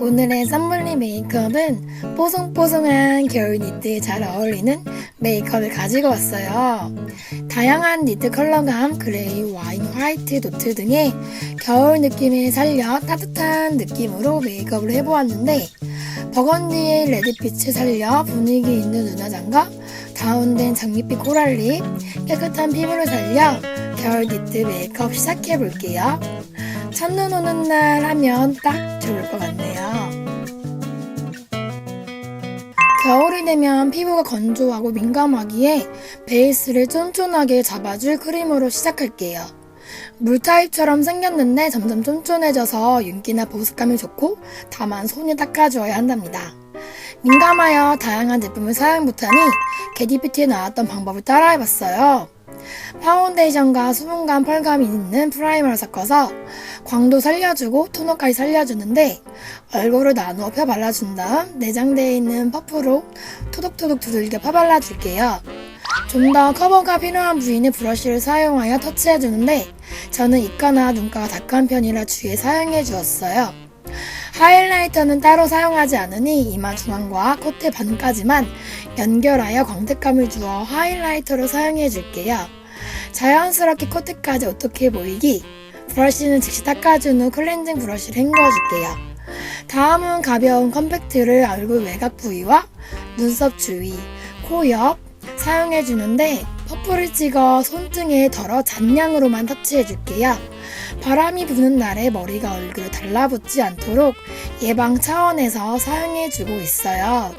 오늘의 썸블리 메이크업은 뽀송뽀송한 겨울 니트에 잘 어울리는 메이크업을 가지고 왔어요. 다양한 니트 컬러감, 그레이, 와인, 화이트, 노트 등의 겨울 느낌을 살려 따뜻한 느낌으로 메이크업을 해보았는데 버건디의 레드빛을 살려 분위기 있는 눈화장과 다운된 장밋빛 코랄립, 깨끗한 피부를 살려 겨울 니트 메이크업 시작해볼게요. 첫눈 오는 날 하면 딱 좋을 것 같네요. 겨울이 되면 피부가 건조하고 민감하기에 베이스를 쫀쫀하게 잡아줄 크림으로 시작할게요. 물 타입처럼 생겼는데 점점 쫀쫀해져서 윤기나 보습감이 좋고 다만 손이 닦아주어야 한답니다. 민감하여 다양한 제품을 사용 못하니 게디뷰티에 나왔던 방법을 따라해봤어요. 파운데이션과 수분감 펄감이 있는 프라이머를 섞어서 광도 살려주고 토너까지 살려주는데 얼굴을 나누어 펴 발라준 다음 내장되어 있는 퍼프로 토독토독 두들겨 펴 발라줄게요. 좀 더 커버가 필요한 부위는 브러쉬를 사용하여 터치해주는데 저는 이가나 눈가가 다크한 편이라 주위에 사용해 주었어요. 하이라이터는 따로 사용하지 않으니 이마 중앙과 콧대 반까지만 연결하여 광택감을 주어 하이라이터로 사용해 줄게요. 자연스럽게 콧대까지 어떻게 보이기 브러쉬는 즉시 닦아준 후 클렌징 브러쉬를 헹궈 줄게요. 다음은 가벼운 컴팩트를 얼굴 외곽 부위와 눈썹 주위, 코 옆 사용해 주는데 퍼프를 찍어 손등에 덜어 잔량으로만 터치해 줄게요. 바람이 부는 날에 머리가 얼굴에 달라붙지 않도록 예방 차원에서 사용해주고 있어요.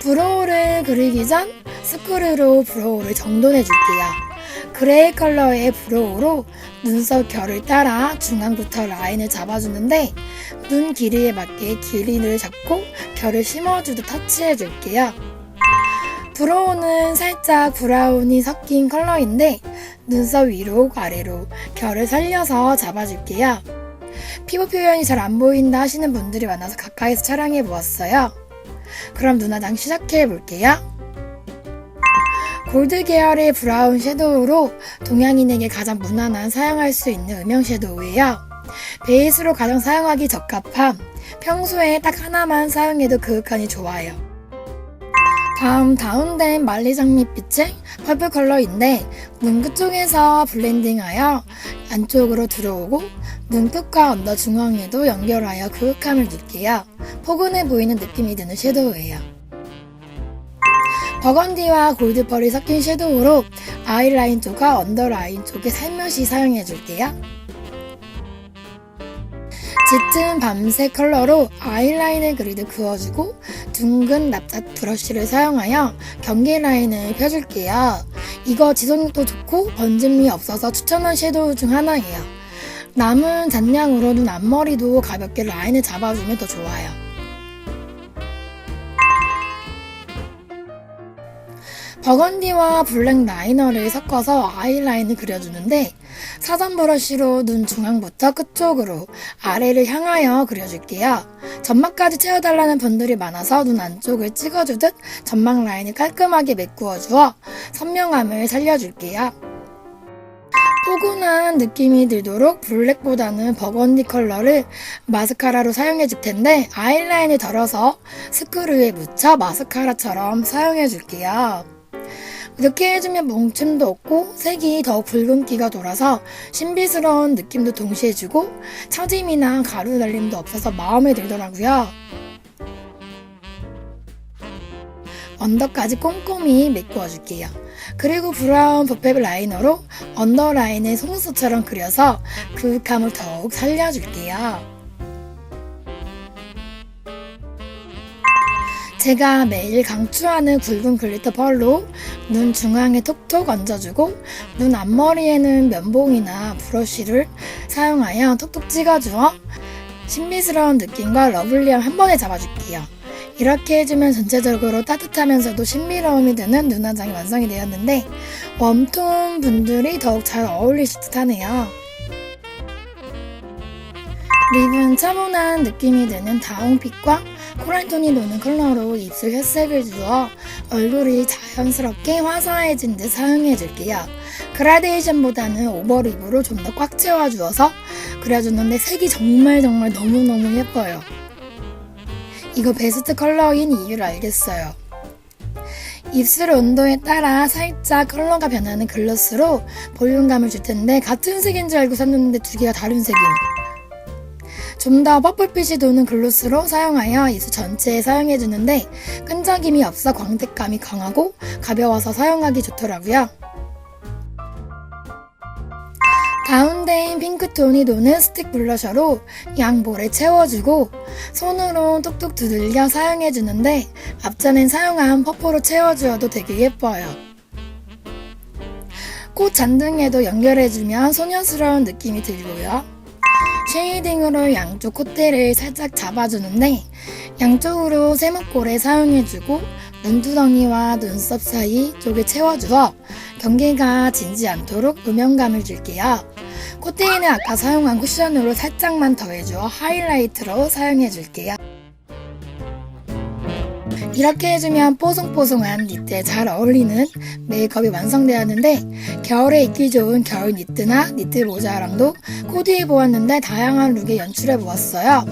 브로우를 그리기 전 스크류로 브로우를 정돈해줄게요. 그레이 컬러의 브로우로 눈썹 결을 따라 중앙부터 라인을 잡아주는데 눈 길이에 맞게 길이를 잡고 결을 심어주듯 터치해줄게요. 브로우는 살짝 브라운이 섞인 컬러인데 눈썹 위로 아래로 결을 살려서 잡아줄게요. 피부 표현이 잘 안 보인다 하시는 분들이 많아서 가까이서 촬영해 보았어요. 그럼 눈화장 시작해 볼게요. 골드 계열의 브라운 섀도우로 동양인에게 가장 무난한 사용할 수 있는 음영 섀도우예요. 베이스로 가장 사용하기 적합함. 평소에 딱 하나만 사용해도 그윽하니 좋아요. 다음 다운된 말리 장미빛의 퍼플 컬러인데 눈끝 쪽에서 블렌딩하여 안쪽으로 들어오고 눈끝과 언더 중앙에도 연결하여 그윽함을 줄게요. 포근해 보이는 느낌이 드는 섀도우예요. 버건디와 골드펄이 섞인 섀도우로 아이라인 쪽과 언더라인 쪽에 살며시 사용해 줄게요. 짙은 밤색 컬러로 아이라인을 그리듯 그어주고 둥근 납작 브러쉬를 사용하여 경계 라인을 펴줄게요. 이거 지속력도 좋고 번짐이 없어서 추천한 섀도우 중 하나예요. 남은 잔량으로 눈 앞머리도 가볍게 라인을 잡아주면 더 좋아요. 버건디와 블랙 라이너를 섞어서 아이라인을 그려주는데 사선 브러쉬로 눈 중앙부터 끝쪽으로 아래를 향하여 그려줄게요. 점막까지 채워달라는 분들이 많아서 눈 안쪽을 찍어주듯 점막 라인을 깔끔하게 메꾸어 주어 선명함을 살려줄게요. 포근한 느낌이 들도록 블랙보다는 버건디 컬러를 마스카라로 사용해 줄 텐데 아이라인을 덜어서 스크류에 묻혀 마스카라처럼 사용해 줄게요. 이렇게 해주면 뭉침도 없고 색이 더 붉은기가 돌아서 신비스러운 느낌도 동시에 주고 처짐이나 가루 날림도 없어서 마음에 들더라고요. 언더까지 꼼꼼히 메꾸어 줄게요. 그리고 브라운 버페 라이너로 언더라인을 속눈썹처럼 그려서 그윽함을 더욱 살려줄게요. 제가 매일 강추하는 굵은 글리터 펄로 눈 중앙에 톡톡 얹어주고 눈 앞머리에는 면봉이나 브러쉬를 사용하여 톡톡 찍어주어 신비스러운 느낌과 러블리함 한 번에 잡아줄게요. 이렇게 해주면 전체적으로 따뜻하면서도 신비로움이 드는 눈화장이 완성이 되었는데 웜톤 분들이 더욱 잘 어울리실 듯 하네요. 립은 차분한 느낌이 드는 다홍빛과 코랄톤이 도는 컬러로 입술 혈색을 주어 얼굴이 자연스럽게 화사해진 듯 사용해줄게요. 그라데이션보다는 오버립으로 좀 더 꽉 채워주어서 그려주는데 색이 정말 정말 너무너무 예뻐요. 이거 베스트 컬러인 이유를 알겠어요. 입술 온도에 따라 살짝 컬러가 변하는 글로스로 볼륨감을 줄 텐데 같은 색인 줄 알고 샀는데 두 개가 다른 색임. 좀 더 퍼플빛이 도는 글로스로 사용하여 입술 전체에 사용해주는데 끈적임이 없어 광택감이 강하고 가벼워서 사용하기 좋더라고요. 가운데인 핑크톤이 도는 스틱 블러셔로 양볼에 채워주고 손으로 톡톡 두들겨 사용해주는데 앞전엔 사용한 퍼프로 채워주어도 되게 예뻐요. 꽃 잔등에도 연결해주면 소녀스러운 느낌이 들고요. 쉐이딩으로 양쪽 콧대를 살짝 잡아주는데 양쪽으로 세모꼴에 사용해주고 눈두덩이와 눈썹 사이 쪽에 채워주어 경계가 지지 않도록 음영감을 줄게요. 콧대에는 아까 사용한 쿠션으로 살짝만 더해주어 하이라이트로 사용해줄게요. 이렇게 해주면 뽀송뽀송한 니트에 잘 어울리는 메이크업이 완성되었는데 겨울에 입기 좋은 겨울 니트나 니트 모자랑도 코디해 보았는데 다양한 룩에 연출해 보았어요.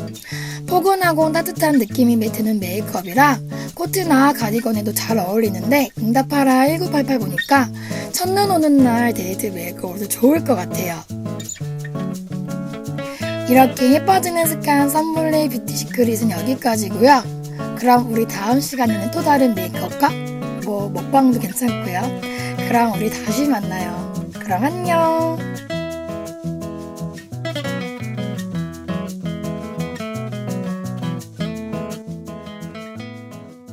포근하고 따뜻한 느낌이 드는 메이크업이라 코트나 가디건에도 잘 어울리는데 응답하라 1988 보니까 첫눈 오는 날 데이트 메이크업으로도 좋을 것 같아요. 이렇게 예뻐지는 습관 썸블리 뷰티 시크릿은 여기까지고요. 그럼 우리 다음 시간에는 또 다른 메이크업과 뭐 먹방도 괜찮고요. 그럼 우리 다시 만나요. 그럼 안녕.